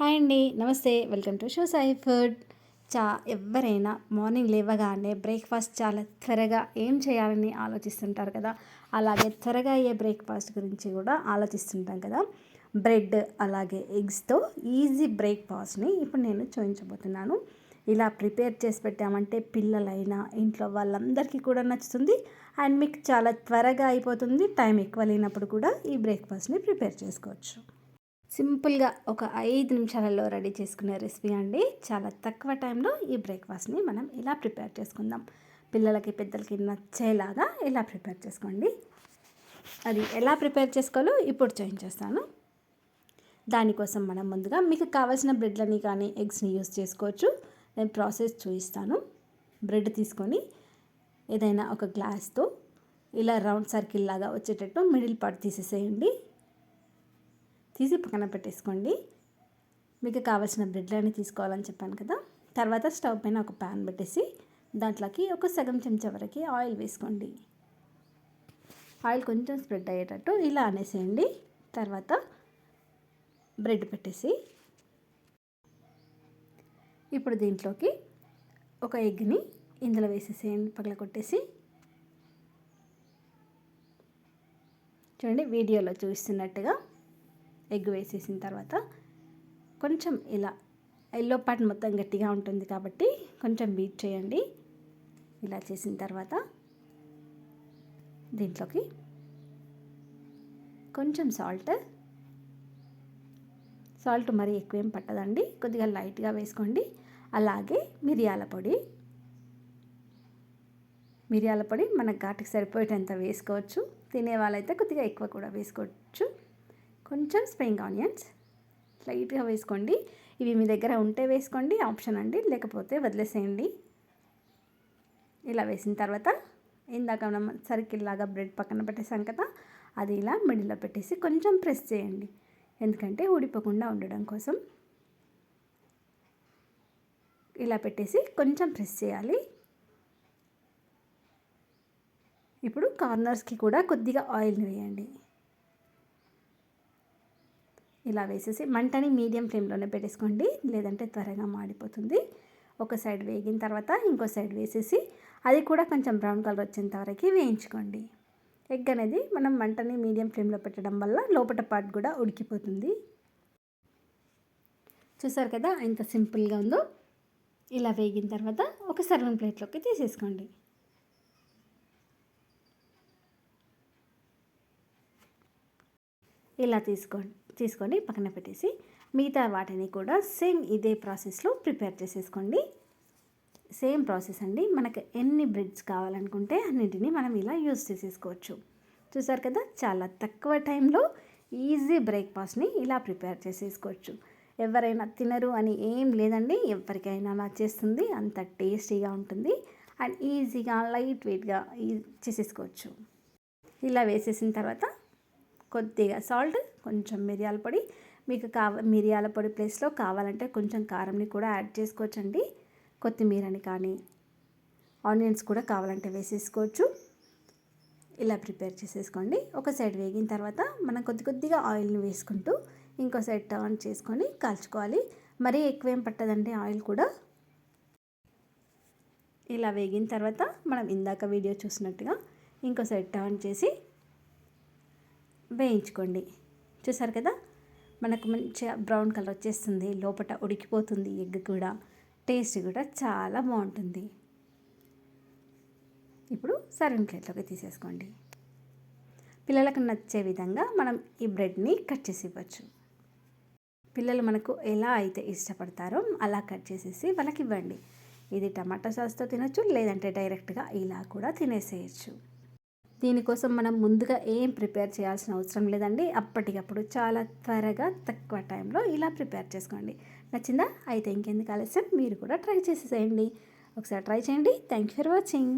Hi అండి. నమస్తే. Welcome to show Sai food. చా ఎవరైనా మార్నింగ్ లేవగానే బ్రేక్ఫాస్ట్ చాలా త్వరగా ఏం చేయాలని ఆలోచిస్తుంటారు కదా? అలాగే త్వరగా అయ్యే బ్రేక్ఫాస్ట్ గురించి కూడా ఆలోచిస్తుంటాం కదా? బ్రెడ్ అలాగే ఎగ్స్తో ఈజీ బ్రేక్ఫాస్ట్ని ఇప్పుడు నేను చూపించబోతున్నాను ఇలా ప్రిపేర్ చేసి పెట్టామంటే పిల్లలైనా ఇంట్లో వాళ్ళందరికీ కూడా నచ్చుతుంది. అండ్ మీకు చాలా త్వరగా అయిపోతుంది. టైం ఎక్కువ లేనప్పుడు కూడా ఈ బ్రేక్ఫాస్ట్ని ప్రిపేర్ చేసుకోవచ్చు. సింపుల్గా ఒక ఐదు నిమిషాలలో రెడీ చేసుకునే రెసిపీ అండి. చాలా తక్కువ టైంలో ఈ బ్రేక్ఫాస్ట్ని మనం ఇలా ప్రిపేర్ చేసుకుందాం? పిల్లలకి పెద్దలకి నచ్చేలాగా ఇలా ప్రిపేర్ చేసుకోండి? అది ఎలా ప్రిపేర్ చేసుకోవాలో ఇప్పుడు చూపించేస్తాను. దానికోసం మనం ముందుగా మీకు కావాల్సిన బ్రెడ్లని కానీ ఎగ్స్ని యూస్ చేసుకోవచ్చు. నేను ప్రాసెస్ చూపిస్తాను. బ్రెడ్ తీసుకొని ఏదైనా ఒక గ్లాస్తో ఇలా రౌండ్ సర్కిల్ లాగా వచ్చేటట్టు మిడిల్ పార్ట్ తీసేసేయండి. తీసి పక్కన పెట్టేసుకోండి. మీకు కావాల్సిన బ్రెడ్లన్నీ తీసుకోవాలని చెప్పాను కదా. తర్వాత స్టవ్ పైన ఒక ప్యాన్ పెట్టేసి దాంట్లోకి ఒక సగం చెంచా వరకు ఆయిల్ వేసుకోండి. ఆయిల్ కొంచెం స్ప్రెడ్ అయ్యేటట్టు ఇలా అనేసేయండి. తర్వాత బ్రెడ్ పెట్టేసి ఇప్పుడు దీంట్లోకి ఒక ఎగ్ని ఇందులో వేసేసేయండి పగల కొట్టేసి చూడండి వీడియోలో చూస్తున్నట్టుగా ఎగ్ వేసేసిన తర్వాత కొంచెం ఇలా ఎల్లో పార్ట్ మొత్తం గట్టిగా ఉంటుంది కాబట్టి కొంచెం బీట్ చేయండి. ఇలా చేసిన తర్వాత దీంట్లోకి కొంచెం సాల్ట్. సాల్ట్ మరీ ఎక్కువ ఏం పట్టదండి. కొద్దిగా లైట్గా వేసుకోండి. అలాగే మిరియాల పొడి. మిరియాల పొడి మన ఘాటుకి సరిపోయేటంత వేసుకోవచ్చు. తినే వాళ్ళైతే కొద్దిగా ఎక్కువ కూడా వేసుకోవచ్చు. కొంచెం స్ప్రింగ్ ఆనియన్స్ లైట్గా వేసుకోండి. ఇవి మీ దగ్గర ఉంటే వేసుకోండి ఆప్షన్ అండి. లేకపోతే వదిలేసేయండి. ఇలా వేసిన తర్వాత ఇందాక మనం సర్కిల్ లాగా బ్రెడ్ పక్కన పెట్టేసాం కదా అది ఇలా మిడిల్లో పెట్టేసి కొంచెం ప్రెస్ చేయండి. ఎందుకంటే ఊడిపోకుండా ఉండడం కోసం. ఇలా పెట్టేసి కొంచెం ప్రెస్ చేయాలి. ఇప్పుడు కార్నర్స్కి కూడా కొద్దిగా ఆయిల్ని వేయండి. ఇలా వేసేసి మంటని మీడియం ఫ్లేమ్లోనే పెట్టేసుకోండి. లేదంటే త్వరగా మాడిపోతుంది. ఒక సైడ్ వేగిన తర్వాత ఇంకో సైడ్ వేసేసి అది కూడా కొంచెం బ్రౌన్ కలర్ వచ్చేంత వరకు వేయించుకోండి. ఎగ్ అనేది మనం మంటని మీడియం ఫ్లేమ్లో పెట్టడం వల్ల లోపల పార్ట్ కూడా ఉడికిపోతుంది. చూసారు కదా ఎంత సింపుల్గా ఉందో? ఇలా వేగిన తర్వాత ఒక సర్వింగ్ ప్లేట్లోకి తీసేసుకోండి. ఇలా తీసుకోండి. తీసుకొని పక్కన పెట్టేసి మిగతా వాటిని కూడా సేమ్ ఇదే ప్రాసెస్లో ప్రిపేర్ చేసేసుకోండి. సేమ్ ప్రాసెస్ అండి. మనకు ఎన్ని బ్రెడ్స్ కావాలనుకుంటే అన్నింటినీ మనం ఇలా యూజ్ చేసేసుకోవచ్చు. చూసారు కదా చాలా తక్కువ టైంలో ఈజీ బ్రేక్ఫాస్ట్ని ఇలా ప్రిపేర్ చేసేసుకోవచ్చు. ఎవరైనా తినరు అని ఏం లేదండి. ఎవరికైనా నచ్చేస్తుంది అంత టేస్టీగా ఉంటుంది. అండ్ ఈజీగా లైట్ వెయిట్గా చేసేసుకోవచ్చు. ఇలా వేసేసిన తర్వాత కొద్దిగా సాల్ట్ కొంచెం మిరియాల పొడి. మీకు కావ మిరియాల పొడి ప్లేస్లో కావాలంటే కొంచెం కారంని కూడా యాడ్ చేసుకోవచ్చండి. కొత్తిమీరని కానీ ఆనియన్స్ కూడా కావాలంటే వేసేసుకోవచ్చు. ఇలా ప్రిపేర్ చేసేసుకోండి. ఒక సైడ్ వేగిన తర్వాత మనం కొద్ది కొద్దిగా ఆయిల్ని వేసుకుంటూ ఇంకో సైడ్ టర్న్ చేసుకొని కాల్చుకోవాలి. మరీ ఎక్కువేం పట్టదండి ఆయిల్ కూడా. ఇలా వేగిన తర్వాత మనం ఇందాక వీడియో చూసినట్టుగా ఇంకో సైడ్ టర్న్ చేసి వేయించుకోండి. చూసారు కదా? మనకు మంచిగా బ్రౌన్ కలర్ వచ్చేస్తుంది. లోపల ఉడికిపోతుంది ఎగ్ కూడా. టేస్ట్ కూడా చాలా బాగుంటుంది. ఇప్పుడు సర్వింగ్ ప్లేట్లోకి తీసేసుకోండి. పిల్లలకు నచ్చే విధంగా మనం ఈ బ్రెడ్ని కట్ చేసి ఇవ్వచ్చు. పిల్లలు మనకు ఎలా అయితే ఇష్టపడతారో అలా కట్ చేసేసి వాళ్ళకి ఇవ్వండి. ఇది టమాటా సాస్తో తినచ్చు లేదంటే డైరెక్ట్గా ఇలా కూడా తినేసేయచ్చు. దీనికోసం మనం ముందుగా ఏం ప్రిపేర్ చేయాల్సిన అవసరం లేదండి. అప్పటికప్పుడు చాలా త్వరగా తక్కువ టైంలో ఇలా ప్రిపేర్ చేసుకోండి. నచ్చిందా? అయితే ఇంకెందుకు ఆలస్యం? మీరు కూడా ట్రై చేసేసేయండి. ఒకసారి ట్రై చేయండి. Thank you for watching.